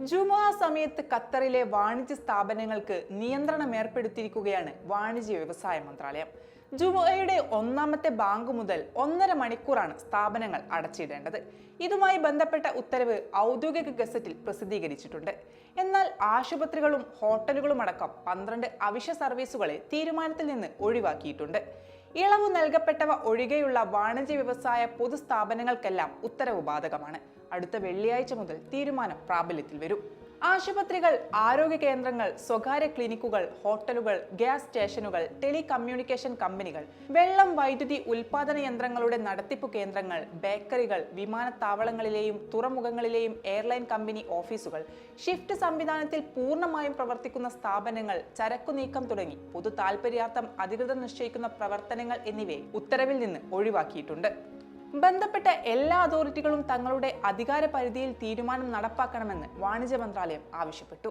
ജുമാ സമയത്ത് ഖത്തറിലെ വാണിജ്യ സ്ഥാപനങ്ങൾക്ക് നിയന്ത്രണം ഏർപ്പെടുത്തിയിരിക്കുകയാണ് വാണിജ്യ വ്യവസായ മന്ത്രാലയം. ജുമുഅയുടെ ഒന്നാമത്തെ ബാങ്ക് മുതൽ ഒന്നര മണിക്കൂറാണ് സ്ഥാപനങ്ങൾ അടച്ചിടേണ്ടത്. ഇതുമായി ബന്ധപ്പെട്ട ഉത്തരവ് ഔദ്യോഗിക ഗസറ്റിൽ പ്രസിദ്ധീകരിച്ചിട്ടുണ്ട്. എന്നാൽ ആശുപത്രികളും ഹോട്ടലുകളും അടക്കം പന്ത്രണ്ട് അവശ്യ സർവീസുകളെ തീരുമാനത്തിൽ നിന്ന് ഒഴിവാക്കിയിട്ടുണ്ട്. ഇളവ് നൽകപ്പെട്ടവ ഒഴികെയുള്ള വാണിജ്യ വ്യവസായ പൊതുസ്ഥാപനങ്ങൾക്കെല്ലാം ഉത്തരവ് ബാധകമാണ് അടുത്ത വെള്ളിയാഴ്ച മുതൽ തീരുമാനം പ്രാബല്യത്തിൽ വരും. ആശുപത്രികൾ ആരോഗ്യ കേന്ദ്രങ്ങൾ സ്വകാര്യ ക്ലിനിക്കുകൾ ഹോട്ടലുകൾ ഗ്യാസ് സ്റ്റേഷനുകൾ ടെലികമ്മ്യൂണിക്കേഷൻ കമ്പനികൾ വെള്ളം വൈദ്യുതി ഉൽപാദന യന്ത്രങ്ങളുടെ നടത്തിപ്പ് കേന്ദ്രങ്ങൾ ബേക്കറികൾ വിമാനത്താവളങ്ങളിലെയും തുറമുഖങ്ങളിലെയും എയർലൈൻ കമ്പനി ഓഫീസുകൾ ഷിഫ്റ്റ് സംവിധാനത്തിൽ പൂർണമായും പ്രവർത്തിക്കുന്ന സ്ഥാപനങ്ങൾ ചരക്കു നീക്കം തുടങ്ങി പൊതു താൽപര്യാർത്ഥം അധികൃതർ നിശ്ചയിക്കുന്ന പ്രവർത്തനങ്ങൾ എന്നിവയെ ഉത്തരവിൽ നിന്ന് ഒഴിവാക്കിയിട്ടുണ്ട്. ബന്ധപ്പെട്ട എല്ലാ അതോറിറ്റികളും തങ്ങളുടെ അധികാര പരിധിയിൽ തീരുമാനം നടപ്പാക്കണമെന്ന് വാണിജ്യ മന്ത്രാലയം ആവശ്യപ്പെട്ടു.